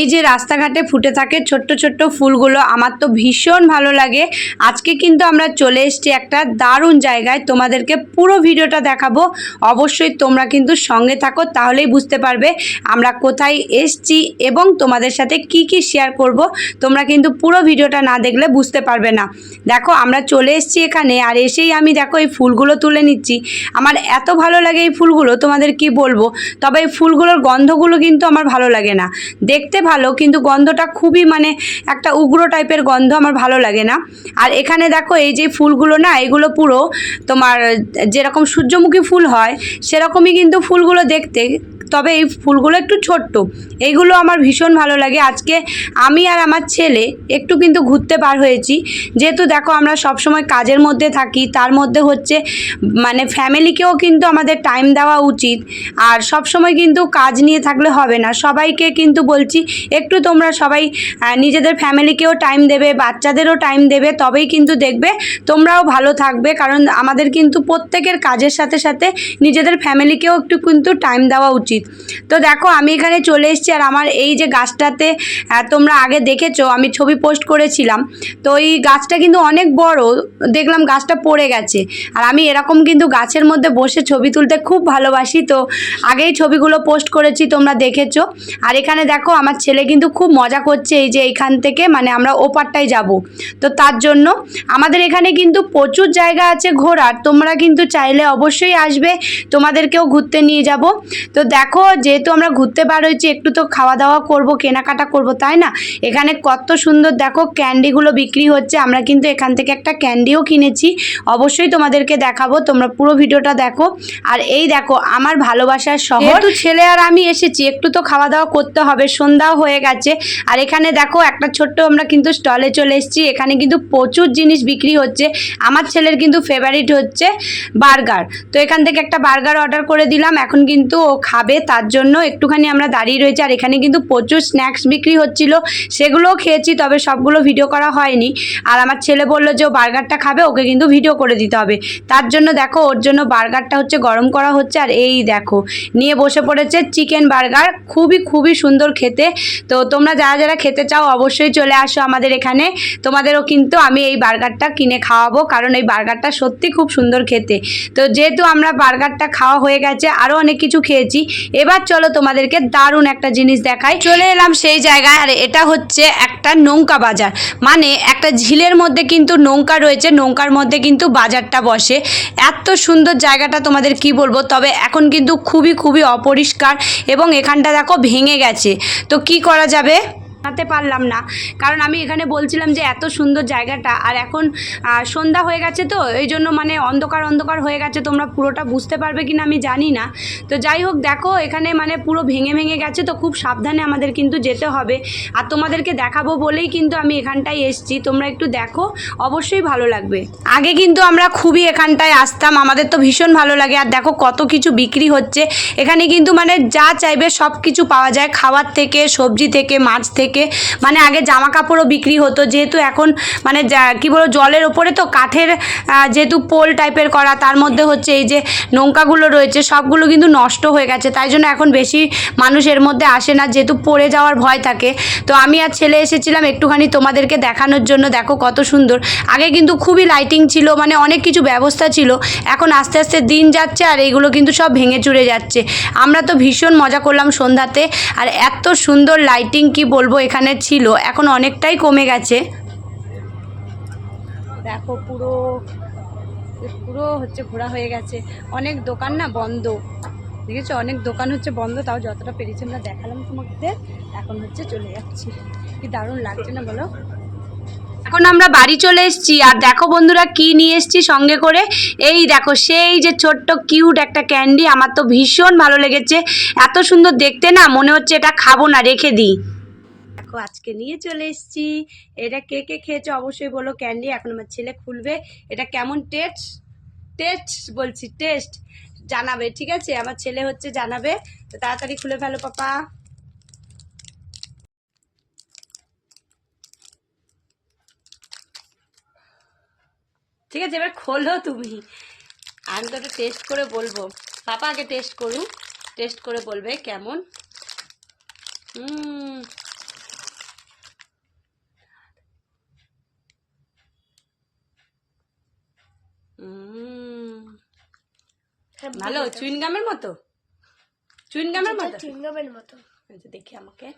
এই যে রাস্তাঘাটে ফুটে থাকে ছোট্ট ছোট্ট ফুলগুলো, আমার তো ভীষণ ভালো লাগে। আজকে কিন্তু আমরা চলে এসেছি একটা দারুণ জায়গায়। তোমাদেরকে পুরো ভিডিওটা দেখাবো। অবশ্যই তোমরা কিন্তু সঙ্গে থাকো, তাহলেই বুঝতে পারবে আমরা কোথায় এসছি এবং তোমাদের সাথে কি কি শেয়ার করব। তোমরা কিন্তু পুরো ভিডিওটা না দেখলে বুঝতে পারবে না। দেখো, আমরা চলে এসেছি এখানে আর এসেই আমি দেখো এই ফুলগুলো তুলে নিচ্ছি। আমার এত ভালো লাগে এই ফুলগুলো, তোমাদের কি বলব? তবে এই ফুলগুলোর গন্ধগুলো কিন্তু আমার ভালো লাগে না। দেখতে ভালো, কিন্তু গন্ধটা খুবই মানে একটা উগ্র টাইপের গন্ধ আমার ভালো লাগে না। আর এখানে দেখো এই যে ফুলগুলো না, এগুলো পুরো তোমার যেরকম সূর্যমুখী ফুল হয়, সেরকমই কিন্তু ফুলগুলো দেখতে তবে এই ফুলগুলো একটু ছোট্ট। এইগুলো আমার ভীষণ ভালো লাগে। আজকে আমি আর আমার ছেলে একটু কিন্তু ঘুরতে পার হয়েছি। যেহেতু দেখো আমরা সব সময় কাজের মধ্যে থাকি, তার মধ্যে হচ্ছে মানে ফ্যামিলিকেও কিন্তু আমাদের টাইম দেওয়া উচিত। আর সব সময় কিন্তু কাজ নিয়ে থাকলে হবে না। সবাইকে কিন্তু বলছি, একটু তোমরা সবাই নিজেদের ফ্যামিলিকেও টাইম দেবে, বাচ্চাদেরও টাইম দেবে, তবেই কিন্তু দেখবে তোমরাও ভালো থাকবে। কারণ আমাদের কিন্তু প্রত্যেকের কাজের সাথে সাথে নিজেদের ফ্যামিলিকেও একটু কিন্তু টাইম দেওয়া উচিত। তো দেখো, আমি এখানে চলে এসেছি আর আমার এই যে গাছটাতে তোমরা আগে দেখেছ, আমি ছবি পোস্ট করেছিলাম। তো এই গাছটা কিন্তু অনেক বড়, দেখলাম গাছটা পড়ে গেছে। আর আমি এরকম কিন্তু গাছের মধ্যে বসে ছবি তুলতে খুব ভালোবাসি, তো আগেই ছবিগুলো পোস্ট করেছি, তোমরা দেখেছ। আর এখানে দেখো, আমার ছেলে কিন্তু খুব মজা করছে এই যে এইখান থেকে মানে আমরা ওপারটায় যাব। তো তার জন্য আমাদের এখানে কিন্তু প্রচুর জায়গা আছে ঘোরার, তোমরা কিন্তু চাইলে অবশ্যই আসবে, তোমাদেরকেও ঘুরতে নিয়ে যাব। তো দেখো যেহেতু আমরা ঘুরতে বার হয়েছি, একটু তো খাওয়া দাওয়া করব, কেনাকাটা করব, তাই না? এখানে কত সুন্দর, দেখো, ক্যান্ডিগুলো বিক্রি হচ্ছে। আমরা কিন্তু এখান থেকে একটা ক্যান্ডিও কিনেছি। অবশ্যই তোমাদেরকে দেখাবো, তোমরা পুরো ভিডিওটা দেখো। আর এই দেখো, আমার ভালোবাসার শহর। ছেলে আর আমি এসেছি, একটু তো খাওয়া দাওয়া করতে হবে, সন্ধ্যাও হয়ে গেছে। আর এখানে দেখো, একটা ছোট্ট আমরা কিন্তু স্টলে চলে এসেছি। এখানে কিন্তু প্রচুর জিনিস বিক্রি হচ্ছে। আমার ছেলের কিন্তু ফেভারিট হচ্ছে বার্গার। তো এখান থেকে একটা বার্গার অর্ডার করে দিলাম। এখন কিন্তু ও খাবে। তার জন্য একটুখানি আমরা দাঁড়িয়ে রয়েছি। আর এখানে কিন্তু প্রচুর স্ন্যাক্স বিক্রি হচ্ছিল। সেগুলোও খেয়েছি, তবে সবগুলো ভিডিও করা হয়নি। আর আমার ছেলে বলল যে ও বার্গারটা খাবে, ওকে কিন্তু ভিডিও করে দিতে হবে। তার জন্য দেখো, ওর জন্য বার্গারটা হচ্ছে গরম করা হচ্ছে। আর এই দেখো, নিয়ে বসে পড়েছে চিকেন বার্গার। খুবই খুবই সুন্দর খেতে। তো তোমরা যারা যারা খেতে চাও অবশ্যই চলে আসো আমাদের এখানে। তোমাদেরও কিন্তু আমি এই বার্গারটা কিনে খাওয়াবো, কারণ এই বার্গারটা সত্যি খুব সুন্দর খেতে। তো যেহেতু আমরা বার্গারটা খাওয়া হয়ে গেছে, আরও অনেক কিছু খেয়েছি। এবার চলো তোমাদেরকে দারুণ একটা জিনিস দেখাই। চলে এলাম সেই জায়গায়, আর এটা হচ্ছে একটা নৌকা বাজার। মানে একটা ঝিলের মধ্যে কিন্তু নৌকা রয়েছে, নৌকার মধ্যে কিন্তু বাজারটা বসে। এত সুন্দর জায়গাটা তোমাদের কি বলব? তবে এখন কিন্তু খুবই খুবই অপরিষ্কার এবং এখানটা দেখো ভেঙে গেছে। তো কি করা যাবে? জানাতে পারলাম না। কারণ আমি এখানে বলছিলাম যে এত সুন্দর জায়গাটা আর এখন সন্ধ্যা হয়ে গেছে তো, এই জন্য মানে অন্ধকার অন্ধকার হয়ে গেছে, তোমরা পুরোটা বুঝতে পারবে কি না আমি জানি না। তো যাই হোক, দেখো, এখানে মানে পুরো ভেঙে ভেঙে গেছে তো খুব সাবধানে আমাদের কিন্তু যেতে হবে। আর তোমাদেরকে দেখাবো বলেই কিন্তু আমি এখানটায় এসছি, তোমরা একটু দেখো, অবশ্যই ভালো লাগবে। আগে কিন্তু আমরা খুবই এখানটায় আসতাম, আমাদের তো ভীষণ ভালো লাগে। আর দেখো কত কিছু বিক্রি হচ্ছে, এখানে কিন্তু মানে যা চাইবে সব কিছু পাওয়া যায়, খাওয়ার থেকে, সবজি থেকে, মাছ থেকে মানে আগে জামা কাপড়ও বিক্রি হতো, যেহেতু এখন মানে কি বলব, জলের ওপরে তো কাঠের যেহেতু পোল টাইপের করা, তার মধ্যে হচ্ছে এই যে নৌকাগুলো রয়েছে, সবগুলো কিন্তু নষ্ট হয়ে গেছে, তাই জন্য এখন বেশি মানুষ এর মধ্যে আসে না, যেহেতু পড়ে যাওয়ার ভয় থাকে। তো আমি আর ছেলে এসেছিলাম একটুখানি তোমাদেরকে দেখানোর জন্য, দেখো কত সুন্দর। আগে কিন্তু খুবই লাইটিং ছিল মানে অনেক কিছু ব্যবস্থা ছিল, এখন আস্তে আস্তে দিন যাচ্ছে আর এইগুলো কিন্তু সব ভেঙে চুরে যাচ্ছে। আমরা তো ভীষণ মজা করলাম সন্ধ্যাতে, আর এত সুন্দর লাইটিং কি বলব এখানে ছিল এখন অনেকটাই কমে গেছে। দেখো পুরো পুরো হচ্ছে ঘোরা হয়ে গেছে। অনেক দোকান না বন্ধ। দেখেছ? অনেক দোকান হচ্ছে বন্ধ তাও যতটা পেরেছি আমরা দেখালাম তোমাদের। এখন হচ্ছে চলে যাচ্ছি। কি দারুণ লাগছে না বলো? এখন আমরা বাড়ি চলে এসেছি আর দেখো বন্ধুরা কি নিয়ে এসেছি সঙ্গে করে। এই দেখো সেই যে ছোট্ট কিউট একটা ক্যান্ডি আমার তো ভীষণ ভালো লেগেছে। এত সুন্দর দেখতে না মনে হচ্ছে এটা খাব না রেখে দিই। দেখো আজকে নিয়ে চলে এসেছি। এটা কে কে খেয়েছো? অবশ্যই বলো। ক্যান্ডি এখন আমার ছেলে খুলবে। এটা কেমন টেস্ট টেস্ট বলছি টেস্ট জানাবে, ঠিক আছে? আমার ছেলে হচ্ছে জানাবে। তো তাড়াতাড়ি খুলে ফেলো, পাপা। ঠিক আছে, এবার খোলো তুমি। আমি তো টেস্ট করে বলব। পাপা আগে টেস্ট করুন। টেস্ট করে বলবে কেমন। হুম। ভালো চুইনগামের মতো? চুইনগামের মতো? চুইংগামের মতো। দেখি আমাকে।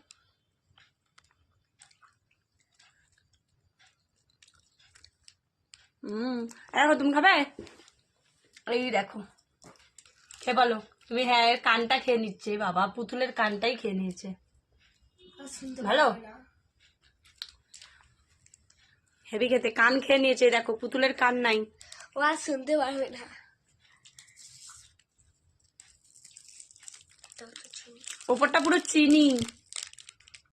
হুম দেখো তুমি খাবে? এই দেখো। খেয়ে বলো তুমি হ্যাঁ এর কানটা খেয়ে নিচ্ছে বাবা পুতুলের কানটাই খেয়ে নিয়েছে। ভালো? হেভি খেতে কান খেয়ে নিয়েছে দেখো পুতুলের কান নাই। ও আর শুনতে পারবে না তো তো চিনি। ওপরটা পুরো চিনি।